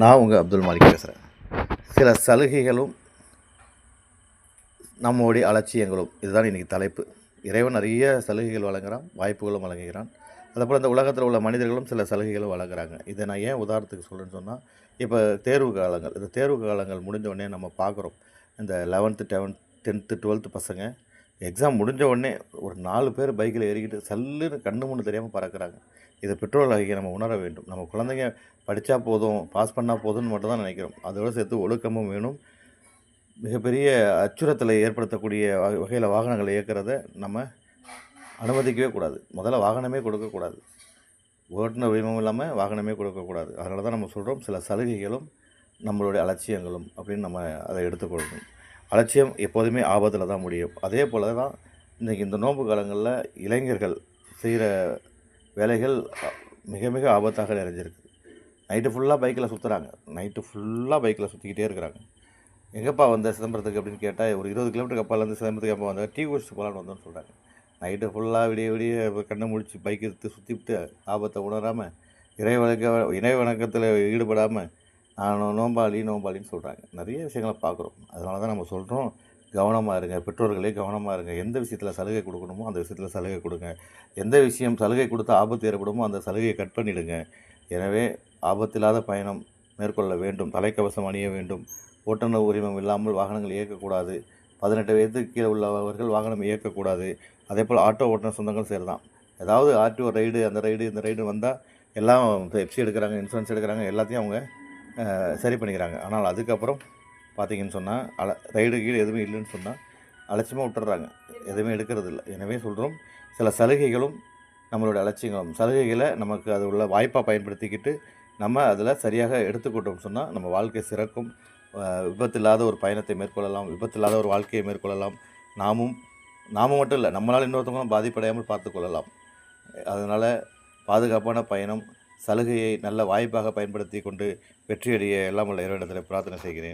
நான் உங்கள் அப்துல் மாலிக் பேசுகிறேன் சில சலுகைகளும் நம்முடைய அலட்சியங்களும். இதுதான் இன்றைக்கி தலைப்பு. இறைவன் நிறைய சலுகைகள் வழங்குகிறான் வாய்ப்புகளும் வழங்குகிறான். அதேபோல் இந்த உலகத்தில் உள்ள மனிதர்களும் சில சலுகைகளும் வழங்குறாங்க. இதை நான் ஏன் உதாரணத்துக்கு சொல்கிறேன்னு சொன்னால் இப்போ தேர்வு காலங்கள் இந்த தேர்வு காலங்கள் முடிஞ்ச உடனே நம்ம பார்க்குறோம். இந்த லெவன்த்து டெவன்த் டென்த்து டுவெல்த்து பசங்க எக்ஸாம் முடிஞ்ச உடனே ஒரு நாலு பேர் பைக்கில் ஏறிக்கிட்டு சல்லுன்னு கண்ணு முன்னு தெரியாமல் பறக்கிறாங்க. இதை பெட்ரோல் ஆகிய நம்ம உணர வேண்டும். நம்ம குழந்தைங்க படித்தா போதும் பாஸ் பண்ணால் போதும்னு மட்டும் தான் நினைக்கிறோம். அதோடு சேர்த்து ஒழுக்கமும் வேணும். மிகப்பெரிய அச்சுறுத்தலை ஏற்படுத்தக்கூடிய வகையில் வாகனங்களை இயக்கிறத நம்ம அனுமதிக்கவே கூடாது. முதல்ல வாகனமே கொடுக்கக்கூடாது ஓட்டுநர் உரிமம் இல்லாமல் வாகனமே கொடுக்கக்கூடாது அதனால தான் நம்ம சொல்கிறோம் சில சலுகைகளும் நம்மளுடைய அலட்சியங்களும் அப்படின்னு நம்ம அதை எடுத்துக்கொள்ளணும். அலட்சியம் எப்போதுமே ஆபத்தில் தான் முடியும். அதே போல் தான் இன்றைக்கி இந்த நோன்பு காலங்களில் இளைஞர்கள் செய்கிற வேலைகள் மிக மிக ஆபத்தாக நிறைஞ்சிருக்கு. நைட்டு ஃபுல்லாக பைக்கில் சுற்றுறாங்க நைட்டு ஃபுல்லாக பைக்கில் சுற்றிக்கிட்டே இருக்கிறாங்க. எங்கப்பா வந்த சிதம்பரத்துக்கு அப்படின்னு கேட்டால் ஒரு இருபது கிலோமீட்டர் அப்பாலேருந்து சிதம்பரத்துக்கு அப்போ வந்தால் டீ குடிச்சு போகலான்னு வந்தோம்னு சொல்கிறாங்க நைட்டு ஃபுல்லாக விடிய விடிய கண்ணை முடிச்சு பைக் எடுத்து சுற்றிவிட்டு ஆபத்தை உணராமல் இறை வணக்க இறை வணக்கத்தில் ஈடுபடாமல் நோம்பாளி நோம்பாளின்னு சொல்கிறாங்க நிறைய விஷயங்களை பார்க்குறோம். அதனால தான் நம்ம சொல்கிறோம் கவனமாக இருங்க பெற்றோர்களே கவனமாக இருங்க. எந்த விஷயத்தில் சலுகை கொடுக்கணுமோ அந்த விஷயத்தில் சலுகை கொடுங்க. எந்த விஷயம் சலுகை கொடுத்து ஆபத்து ஏற்படுமோ அந்த சலுகையை கட் பண்ணிவிடுங்க எனவே ஆபத்தில்லாத பயணம் மேற்கொள்ள வேண்டும். தலைக்கவசம் அணிய வேண்டும். ஓட்டுநர் உரிமம் இல்லாமல் வாகனங்கள் இயக்கக்கூடாது. பதினெட்டு வயதுக்கு கீழே உள்ளவர்கள் வாகனம் இயக்கக்கூடாது. அதே போல் ஆட்டோ ஓட்டுநர் சொந்தங்கள் சரி தான் ஏதாவது ஆர்டிஓ ரைடு அந்த ரைடு இந்த ரைடு வந்தால் எல்லாம் எஃப்சி எடுக்கிறாங்க இன்சூரன்ஸ் எடுக்கிறாங்க எல்லாத்தையும் அவங்க சரி பண்ணிக்கிறாங்க. ஆனால் அதுக்கப்புறம் பார்த்தீங்கன்னு சொன்னால் அல ரைடு கீழ் எதுவுமே இல்லைன்னு சொன்னால் அலட்சியமாக விட்டுறாங்க. எதுவுமே எடுக்கிறது இல்லை. எனவே சொல்கிறோம் சில சலுகைகளும் நம்மளுடைய அலட்சியங்களும். சலுகைகளை நமக்கு அது உள்ள வாய்ப்பாக பயன்படுத்திக்கிட்டு நம்ம அதில் சரியாக எடுத்துக்கிட்டோம்னு சொன்னால் நம்ம வாழ்க்கை சிறக்கும். விபத்தில்லாத ஒரு பயணத்தை மேற்கொள்ளலாம். விபத்தில்லாத ஒரு வாழ்க்கையை மேற்கொள்ளலாம். நாமும் நாம மட்டும் இல்லை நம்மளால் இன்னொருத்தவங்களும் பாதிப்படையாமல் பார்த்துக்கொள்ளலாம் அதனால் பாதுகாப்பான பயணம் சலுகையை நல்ல வாய்ப்பாக பயன்படுத்தி கொண்டு வெற்றியடைய எல்லாம் உள்ள இறைவனத்தில் பிரார்த்தனை செய்கிறேன்.